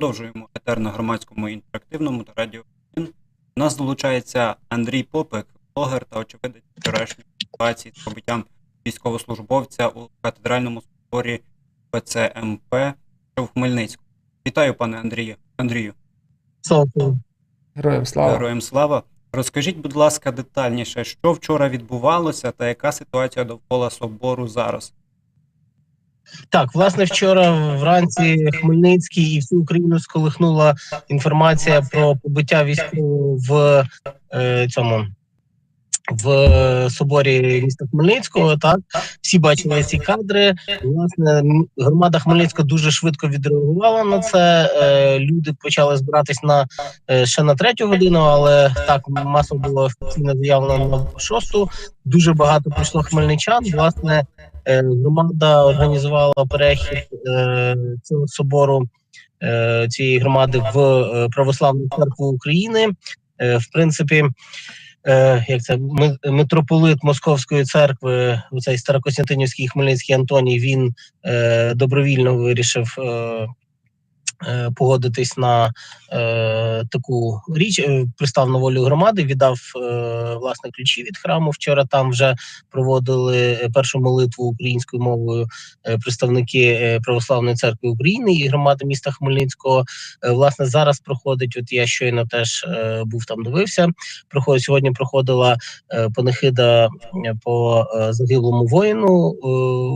продовжуємо етер на громадському інтерактивному та радіо 1. У нас долучається Андрій Попик, блогер та очевидець вчорашньої ситуації з побиттям військовослужбовця у катедральному соборі ПЦМП, що в Хмельницьку. Вітаю, пане Андрію. Андрію, Слава Героям слава. героям слава. Розкажіть, будь ласка, детальніше, що вчора відбувалося та яка ситуація довкола собору зараз? Так, власне, вчора вранці Хмельницький і всю Україну сколихнула інформація про побиття військового в е, цьому в соборі міста Хмельницького. Так всі бачили ці кадри. Власне, громада Хмельницького дуже швидко відреагувала на це. Е, люди почали збиратись на е, ще на третю годину, але так масово було офіційно заявлено на шосту. Дуже багато прийшло хмельничан. Власне, Е, Громада організувала перехід цього собору цієї громади в православну церкву України. В принципі, е, як це ми- митрополит Московської церкви, цей Старокостянтинівський Хмельницький Антоній, він е, добровільно вирішив. е, Погодитись на е, таку річ, е, пристав на волю громади, віддав е, власне ключі від храму. Вчора там вже проводили е, першу молитву українською мовою е, представники е, Православної церкви України і громади міста Хмельницького. Е, Власне, зараз проходить. От я щойно теж е, був там, дивився. Проходить сьогодні. Проходила е, панихида е, по е, загиблому воїну е,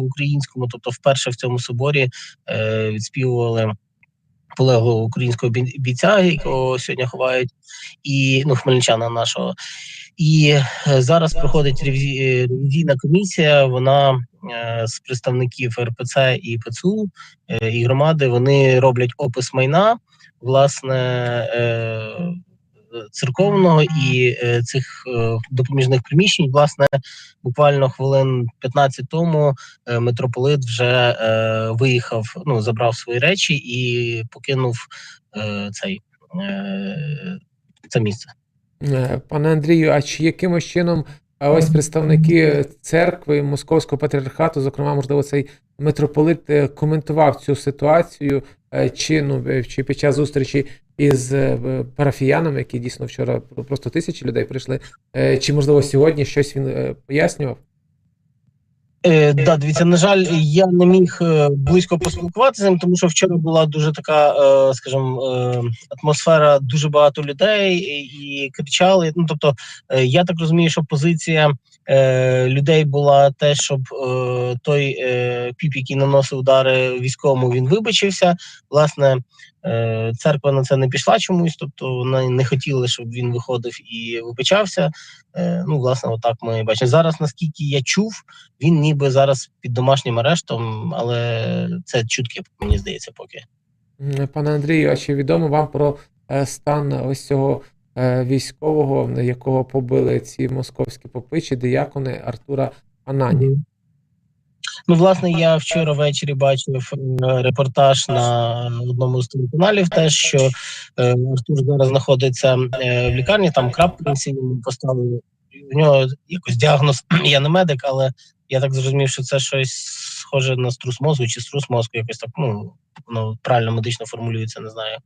українському. Тобто, вперше в цьому соборі е, відспівували. Полеглого українського бій- бійця, якого сьогодні ховають, і ну хмельничана нашого. І е, зараз проходить е, ревізійна комісія. Вона е, з представників РПЦ і ПЦУ і громади. Вони роблять опис майна, власне. Церковного і е, цих е, допоміжних приміщень, власне, буквально хвилин 15 тому е, митрополит вже виїхав, ну забрав свої речі і покинув цей це місце. Пане Андрію, а чи якимось чином ось представники церкви Московського патріархату, зокрема, можливо, цей митрополит коментував цю ситуацію, чи ну е, чи під час зустрічі із е, парафіянами, які дійсно вчора просто тисячі людей прийшли, е, чи можливо сьогодні щось він е, пояснював? Е, да, дивіться, на жаль, я не міг е, близько поспілкуватися з ним, тому що вчора була дуже така, е, скажімо, е, атмосфера, дуже багато людей і кричали. Ну тобто, е, я так розумію, що позиція е, людей була те, щоб е, той е, піп, який наносив удари військовому, він вибачився. Власне, е, церква на це не пішла чомусь, тобто вони не хотіли, щоб він виходив і вибачався. Е, ну, власне, отак ми бачимо. Зараз, наскільки я чув, він ніби зараз під домашнім арештом, але це чутки, мені здається, поки. Пане Андрію, а чи відомо вам про е, стан ось цього військового, якого побили ці московські попи чи диякони Артура Анані? Ну, власне, я вчора ввечері бачив е, репортаж на одному з телеканалів, теж що е, Артур зараз знаходиться е, в лікарні, там крапельниці поставили. У нього якось діагноз. Я не медик, але я так зрозумів, що це щось схоже на струс мозку чи струс мозку, якось так, ну, воно правильно медично формулюється, не знаю.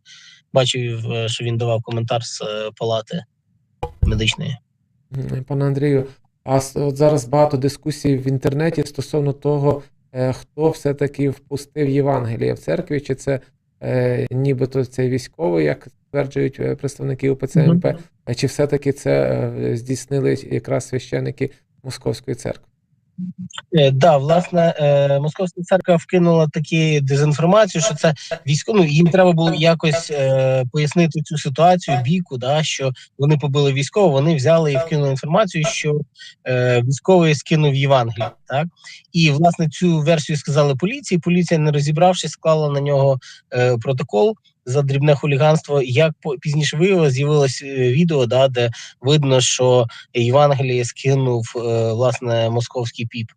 Бачив, е, що він давав коментар з е, палати медичної. Пане Андрію, а от зараз багато дискусій в інтернеті стосовно того, е, хто все-таки впустив Євангеліє в церкві, чи це е, нібито цей військовий, як стверджують представники УПЦ. МП, а чи все-таки це здійснили якраз священики Московської церкви? Е, да, власне, е, Московська церква вкинула такі дезінформацію, що це військово. Ну, їм треба було якось е, пояснити цю ситуацію біку, да, що вони побили військово, вони взяли і вкинули інформацію, що е, військовий скинув Євангелію. Так і власне цю версію сказали поліції. Поліція, не розібравшись, склала на нього е, протокол. За дрібне хуліганство, як по- пізніше виявилось, з'явилось е, відео, да, де видно, що Євангеліє скинув е, власне московський піп.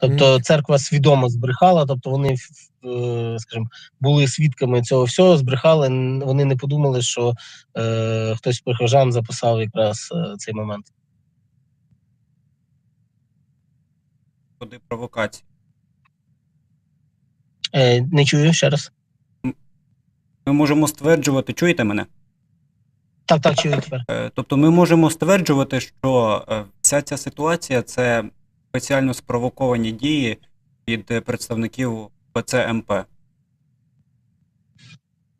Тобто церква свідомо збрехала, тобто вони, е, скажімо, були свідками цього всього, збрехали. Вони не подумали, що е, хтось з прихожан записав якраз цей момент. Куди провокації? Е, не чую ще раз. Ми можемо стверджувати, чуєте мене? Так, так, чую тепер. Е, Тобто ми можемо стверджувати, що е, вся ця ситуація це спеціально спровоковані дії від представників ПЦМП.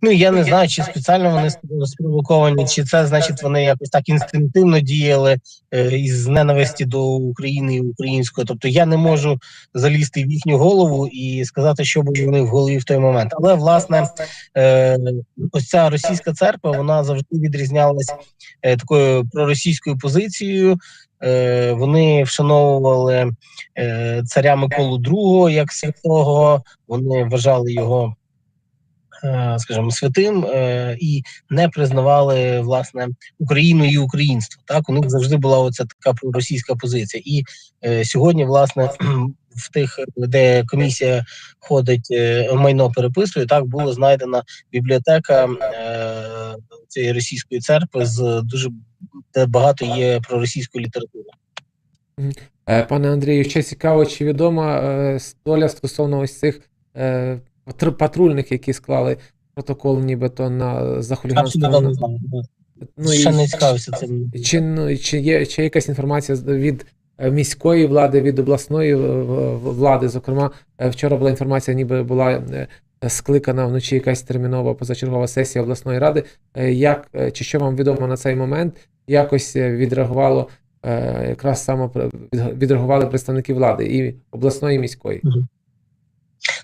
Ну я не знаю, чи спеціально вони спровоковані, чи це значить вони якось так інстинктивно діяли е, із ненависті до України і української. Тобто я не можу залізти в їхню голову і сказати, що було в них в голові в той момент. Але власне, е, ось ця російська церква вона завжди відрізнялась е, такою проросійською позицією. Е, вони вшановували е, царя Миколу II як святого. Вони вважали його скажімо, святим е, і не признавали власне Україну і українство. Так у них завжди була оця така проросійська позиція. І е, сьогодні, власне, в тих, де комісія ходить, е, майно переписує, так було знайдена бібліотека е, цієї російської церкви з дуже де багато є проросійської літератури. Е, Пане Андрію, ще цікаво, чи відома е, доля стосовно ось цих е, патрульних, які склали протокол нібито на за хуліганство. Ну, Ще і, не цікавився цим. чи, ну, чи, є, чи є якась інформація від е, міської влади, від обласної влади? Зокрема, е, вчора була інформація, ніби була е, скликана вночі якась термінова позачергова сесія обласної ради. Як чи що вам відомо на цей момент? Якось відреагувало якраз саме відреагували представники влади і обласної і міської.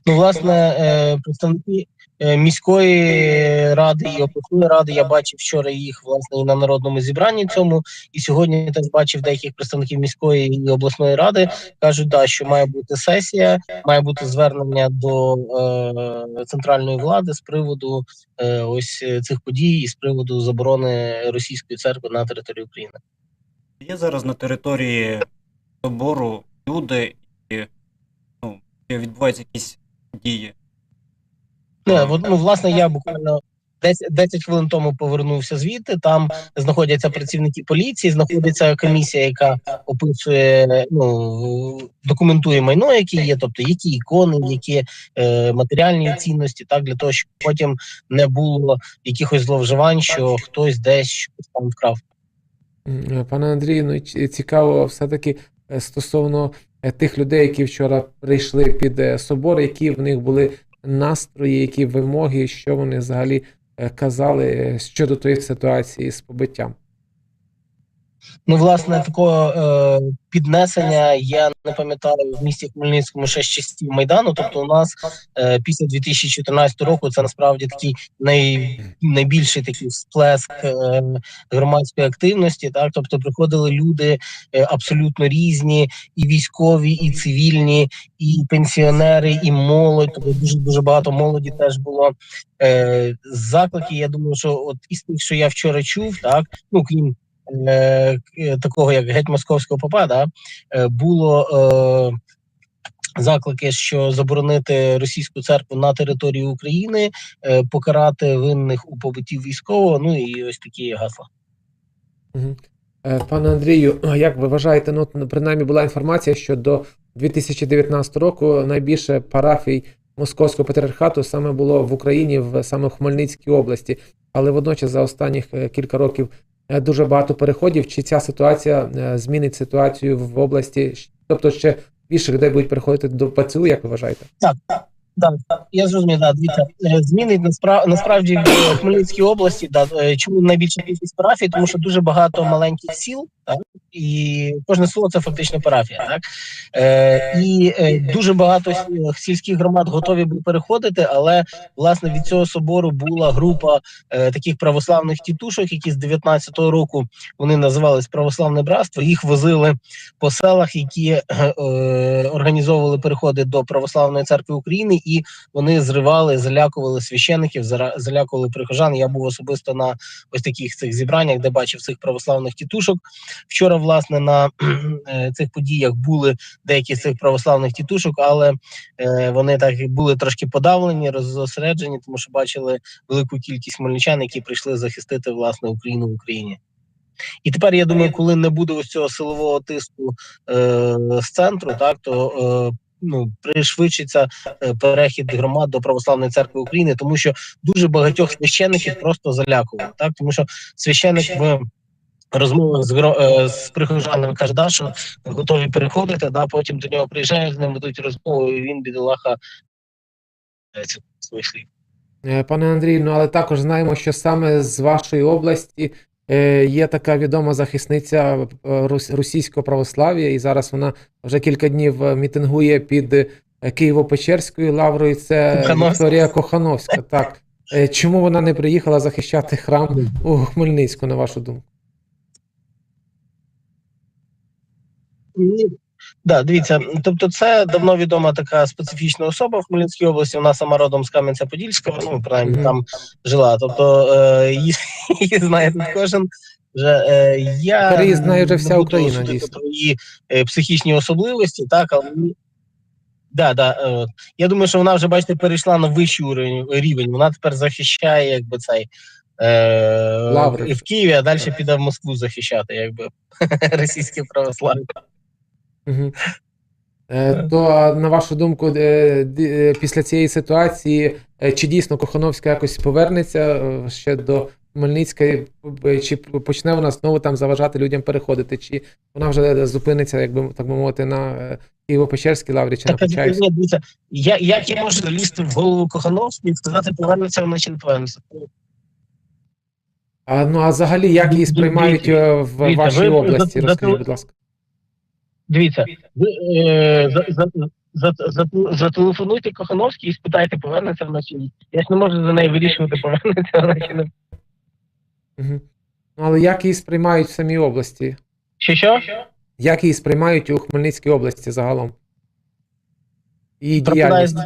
Ну, власне, е, представники е, міської ради і обласної ради я бачив вчора їх власне і на народному зібранні цьому. І сьогодні теж бачив деяких представників міської і обласної ради. кажуть, да, що має бути сесія, має бути звернення до е, центральної влади з приводу е, ось е, цих подій і з приводу заборони російської церкви на території України. Є зараз на території собору люди, відбуваються якісь дії. Не, ну, власне, я буквально 10, 10 хвилин тому повернувся звідти. Там знаходяться працівники поліції, знаходиться комісія, яка описує, ну документує майно, яке є, тобто які ікони, які е, матеріальні цінності, так для того, щоб потім не було якихось зловживань, що хтось десь щось там вкрав. Пане Андрію, ну цікаво все-таки е, стосовно тих людей, які вчора прийшли під е, собор, які в них були настрої, які вимоги, що вони взагалі е, казали е, щодо тої ситуації з побиттям. Ну, власне, такого е, піднесення я не пам'ятаю в місті Хмельницькому ще з часів майдану. Тобто, у нас е, після 2014 року це насправді такий най, найбільший такий сплеск е, громадської активності. Так, тобто, приходили люди е, абсолютно різні, і військові, і цивільні, і пенсіонери, і молодь. Тобто дуже дуже багато молоді теж було. Е, заклики. Я думаю, що от із тих, що я вчора чув, так ну крім такого як геть московського попа, да, е, було е, заклики, що заборонити російську церкву на території України, е, покарати винних у побитті військового. Ну і ось такі гасла. Е, Пане Андрію, як ви вважаєте, ну принаймні була інформація, що до 2019 року найбільше парафій Московського патріархату саме було в Україні, в саме в Хмельницькій області. Але водночас за останніх е, кілька років е, дуже багато переходів. Чи ця ситуація е, змінить ситуацію в області? Тобто ще більше людей будуть переходити до ПЦУ, як ви вважаєте? Так, так. Да, я зрозумів, да, дивіться, е, змінить насправ... насправді в Хмельницькій області, да, е, чому найбільша кількість парафій, тому що дуже багато маленьких сіл, так, і кожне село це фактично парафія, так. Е, і е, дуже багато сі- сільських громад готові були переходити, але власне від цього собору була група е, таких православних тітушок, які з 19-го року вони називались Православне братство. Їх возили по селах, які е, е, організовували переходи до православної церкви України, і вони зривали, залякували священиків, залякували прихожан. Я був особисто на ось таких цих зібраннях, де бачив цих православних тітушок. Вчора, власне, на е, цих подіях були деякі з цих православних тітушок, але е, вони так були трошки подавлені, розосереджені, тому що бачили велику кількість хмельничан, які прийшли захистити власне Україну в Україні. І тепер я думаю, коли не буде ось цього силового тиску е, з центру, так то е, ну пришвидшиться е, перехід громад до православної церкви України, тому що дуже багатьох священиків просто залякували. Так, тому що священик в розмовах з гро- е, з прихожанами каже, да, що готові переходити. Да, потім до нього приїжджають, з ним ведуть розмову, і він бідолаха своїх слів. Е, Пане Андрію, ну але також знаємо, що саме з вашої області є така відома захисниця е, російського православ'я, і зараз вона вже кілька днів е, мітингує під е, Києво-Печерською лаврою. Це Вікторія Кохановська. Так. Е, Чому вона не приїхала захищати храм у Хмельницьку, на вашу думку? Да, дивіться, тобто це давно відома така специфічна особа в Хмельницькій області. Вона сама родом з Кам'янця-Подільського, ну принаймні там жила. Тобто е, її, її знає кожен. Вже е, я Тепер знає вже вся Україна, дійсно. про її е, психічні особливості, так але да, да, е, я думаю, що вона вже бачите перейшла на вищий уровень рівень. Вона тепер захищає, якби цей е, Лаври. в Києві, а далі піде в Москву захищати, якби російське православ'я. Угу. Е, то, на вашу думку, е, е, після цієї ситуації, чи дійсно Кохановська якось повернеться ще до Хмельницька, е, чи почне вона знову там заважати людям переходити, чи вона вже зупиниться, як би так би мовити, на Києво-Печерській лаврі, чи на Так, Почаївській? ні, дивіться, я, як я можу лізти в голову Кохановській і сказати, повернеться вона чи не повернеться? А, ну а взагалі, як її сприймають в вашій області? Розкажіть, будь ласка. Дивіться, ви е, за, за, за, за, зателефонуйте Кохановській і спитайте, повернеться вона чи ні. Я ж не можу за неї вирішувати, повернеться вона чи не. Угу. Ну, але як її сприймають в самій області? Що що? Як її сприймають у Хмельницькій області загалом? Її діяльність?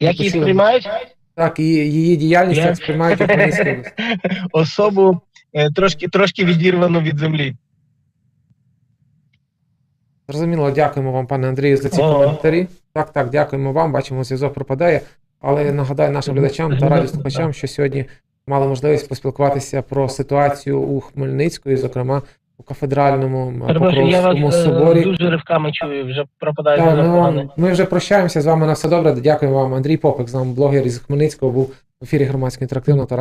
Як її сприймають? Так, її, її діяльність як сприймають у Хмельницькій області. Особу е, трошки, трошки відірвану від землі. Зрозуміло, дякуємо вам, пане Андрію, за ці Ага. коментарі. Так, так, дякуємо вам. Бачимо, зв'язок пропадає. Але я нагадаю нашим глядачам та радіослухачам, що сьогодні мали можливість поспілкуватися про ситуацію у Хмельницьку, і, зокрема, у кафедральному Перепрошую, я Покровському вас е, соборі. дуже ривками чую, вже пропадає Так, дуже ми, вам, ми вже прощаємося з вами на все добре. Дякуємо вам. Андрій Попик, з нами блогер із Хмельницького, був в ефірі громадського інтерактивного та